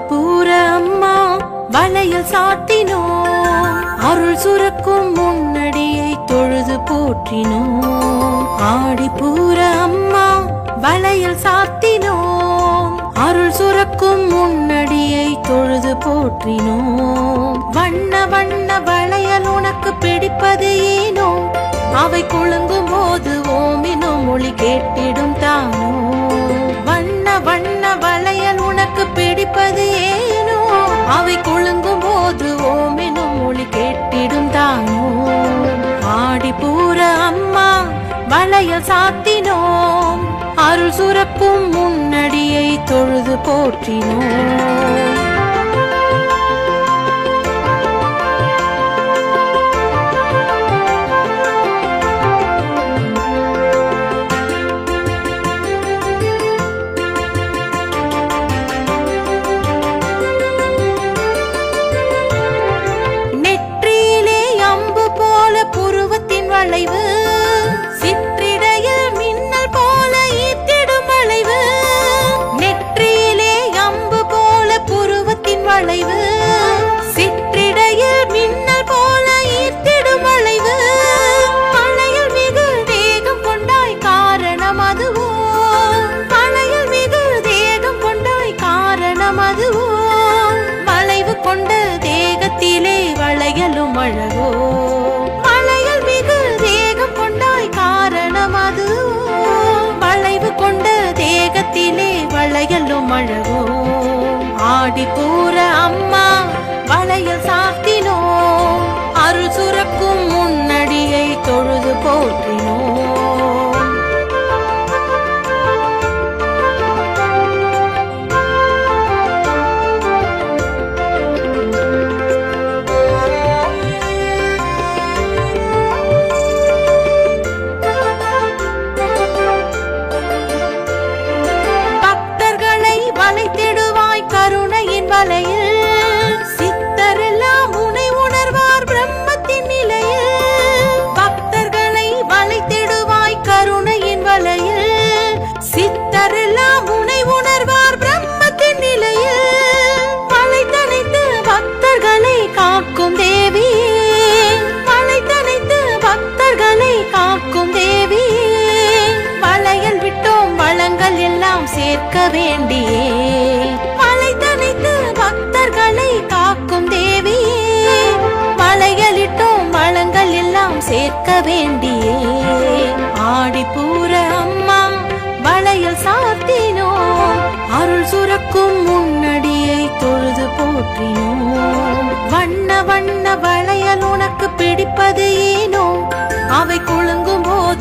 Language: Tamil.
ஆடிப்பூர அம்மா வளையல் சாத்தினோம். அருள் சுரக்கும் முன்னடியை தொழுது போற்றினோம். ஆடிப்பூர அம்மா வளையல் சாத்தினோம். அருள் சுரக்கும் முன்னடியை தொழுது போற்றினோம். வண்ண வண்ண வளையல் உனக்கு பிடிப்பது ஏனோ? அவை குழுங்கும் போது ஓமினும் மொழி கேட்டிடும் தானோ? வண்ண வண்ண ஆடிப்பூர அம்மா வளையல் சாத்தினோம். அருள் சுரக்கும் முன்னடியை தொழுது போற்றினோம். மயலும் அழகோ. மலையில் மிகு தேகம் கொண்டாய் காரணம் அது. வளைவு கொண்ட தேகத்திலே வளையலும் அழகோ. ஆடி கூற அம்மா வளையல் சாத்தினோ. அருள் சுரக்கும் முன்னடியை தொழுது போற்றினோ. யாரெல்லாம் உனை உணர்வார் பிரம்மத்தின் நிலையில். வளைத்தனைத்து பக்தர்களை காக்கும் தேவியே வளைத்தனைத்து பக்தர்களை காக்கும் தேவியே வளையல் விட்டோம் வளங்கள் எல்லாம் சேர்க்க வேண்டியே. சாத்தினோம் அருள் சுரக்கும் முன்னடியை தொழுது போற்றினோம் வண்ண வண்ண வளையல் உனக்கு பிடிப்பது ஏனோ? அவை குழுங்கும் போது